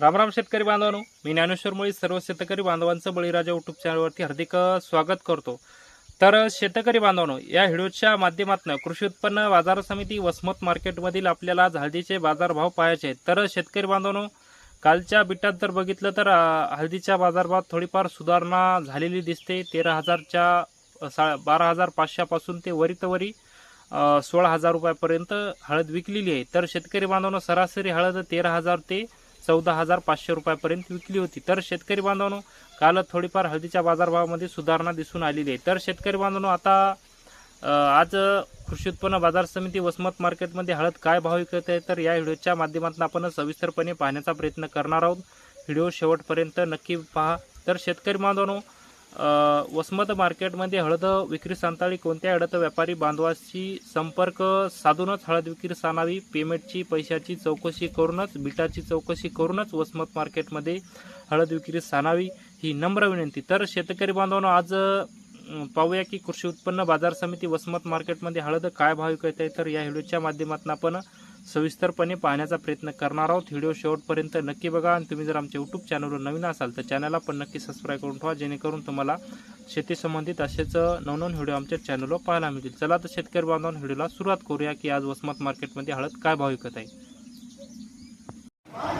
रामराम शेतकरी बांधवांनो मी ज्ञानेश्वर मुळी सर्व शेतकरी बांधवांचं बळीराजा युट्यूब चॅनलवरती हार्दिक स्वागत करतो. तर शेतकरी बांधवांनो या व्हिडिओच्या माध्यमातून कृषी उत्पन्न बाजार समिती वसमत मार्केटमधील आपल्याला आज हळदीचे बाजारभाव पाहायचे आहेत. तर शेतकरी बांधवांनो कालच्या बिटात जर बघितलं तर हळदीच्या बाजारभावात थोडीफार सुधारणा झालेली दिसते. तेरा हजारच्या सा बारा हजार पाचशेपासून ते वरीतवरी सोळा हजार रुपयापर्यंत हळद विकलेली आहे. तर शेतकरी बांधवांनो सरासरी हळद तेरा हजार ते चौदा हजार पाचशे रुपयापर्यंत विकली होती. तर शेतकरी बांधवांनो काल थोडीफार हळदीच्या बाजारभावामध्ये सुधारणा दिसून आलेली आहे. तर शेतकरी बांधवांनो आता आज कृषी उत्पन्न बाजार समिती वसमत मार्केटमध्ये हळद काय भाव विकत आहे तर या व्हिडिओच्या माध्यमातून आपण सविस्तरपणे पाहण्याचा प्रयत्न करणार आहोत. व्हिडिओ शेवटपर्यंत नक्की पहा. तर शेतकरी बांधवांनो वसमत मार्केटमध्ये हळद विक्री सांताळी कोणत्या हळद व्यापारी बांधवाशी संपर्क साधूनच हळद विक्री सानावी पेमेंटची पैशाची चौकशी करूनच बिटाची चौकशी करूनच वसमत मार्केटमध्ये हळद विक्री सानावी ही नम्र विनंती. तर शेतकरी बांधवांना आज पाहूया की कृषी उत्पन्न बाजार समिती वसमत मार्केटमध्ये हळद काय भाव विकत आहे? तर या व्हिडिओच्या माध्यमातून आपण सविस्तरपणे पाहण्याचा प्रयत्न करणार आहोत. व्हिडिओ शेवटपर्यंत नक्की बघा आणि तुम्ही जर आमच्या यूट्यूब चॅनलवर नवीन असाल तर चॅनलला पण नक्की सबस्क्राईब करून ठेवा जेणेकरून तुम्हाला शेती संबंधित असेच नवनवन व्हिडिओ आमच्या चॅनलवर पाहायला मिळतील. चला तर शेतकरी बांधवांनो व्हिडिओला सुरुवात करूया की आज वसमत मार्केटमध्ये हळद काय भाव विकत आहे.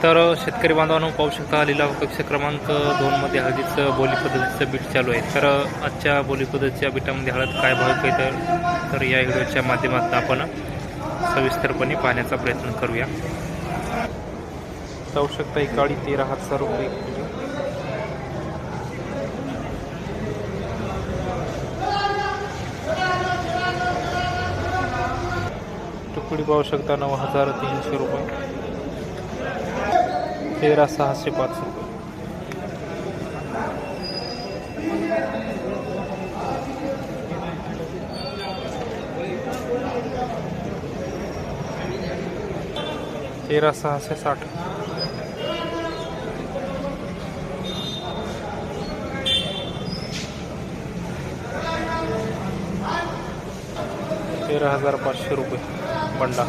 तर शेतकरी बांधवांनो पाहू शकता लिलाव कक्ष क्रमांक दोनमध्ये हळदीचं बोली पद्धतीचं बीट चालू आहे. तर आजच्या बोली पद्धतीच्या बीटामध्ये हळद काय भाव विकत आहे? तर या व्हिडिओच्या माध्यमातून आपण सविस्तरपणे पाहण्याचा प्रयत्न करूया. जाऊ शकता ही काळी तेरा हजार रुपये तुकडी पाहू शकता नऊ हजार तीनशे रुपये. तेरा सहाशे पाच रुपये. तेरा सहाशे साठ। तेरा हजार पाचशे रुपये बंडा।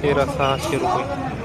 तेरा सहाशे रुपये.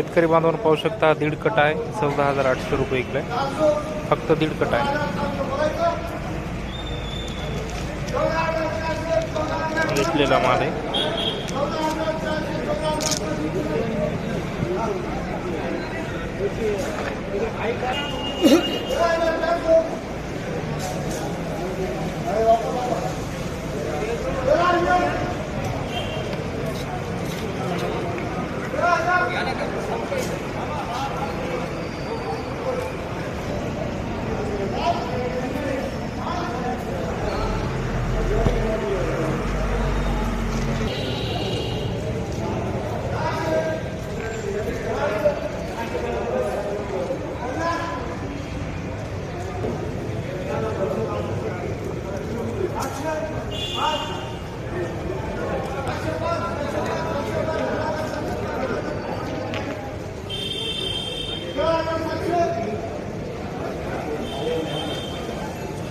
शेतकरी बांधवांना पाहू शकता दीड कट आहे चौदा हजार आठशे रुपये इकडे. फक्त दीड कट आहे. घेतलेला माल आहे.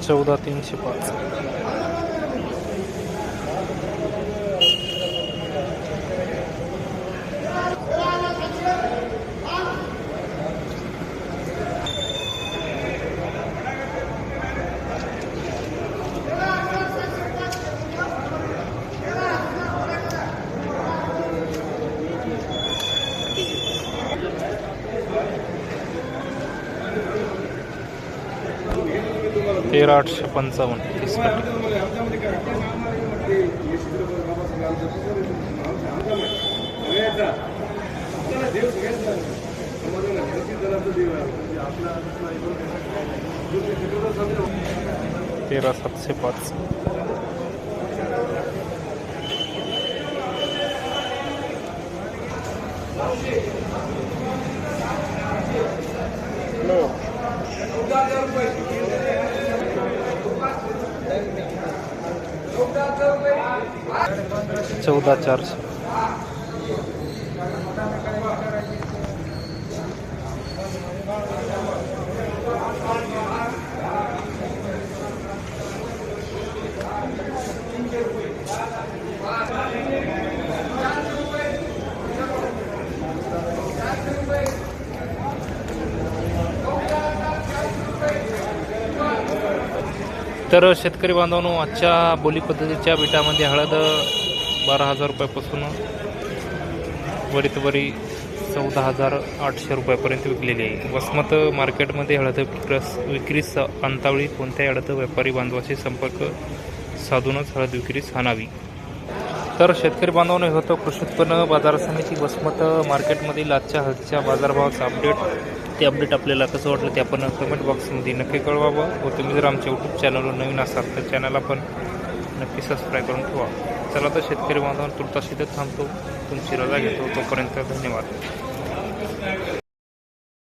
चौदा तीनशे पाच. तेरा आठशे पंचावन्न तीस तेरा सातशे पाच. चौदा चारशे तर शेतकरी बांधवांनो आजच्या बोली पद्धतीच्या बिटामध्ये हळद बारा हजार रुपयापासून वरीत वरी चौदा हजार आठशे रुपयापर्यंत विकलेली आहे. वसमत मार्केटमध्ये हळद विक्रस विक्रीस अंतावळी कोणत्याही हळद व्यापारी बांधवाशी संपर्क साधूनच हळद विक्रीस आणावी. तर शेतकरी बांधवांनो हे होतं कृषी उत्पन्न बाजार समिती वसमत मार्केटमधील आजच्या हळदीच्या बाजारभावाचं अपडेट ते अपडेट आपल्याला कसं वाटलं ते आपण कमेंट बॉक्समध्ये नक्की कळवावं. व तुम्ही जर आमच्या यूट्यूब चॅनलवर नवीन असाल तर चॅनलला पण नक्की सबस्क्राईब करून ठेवा. चला तर शेतकरी बांधवांना तुर्तास इथं थांबतो. तुमची रजा घेतो. तोपर्यंत धन्यवाद.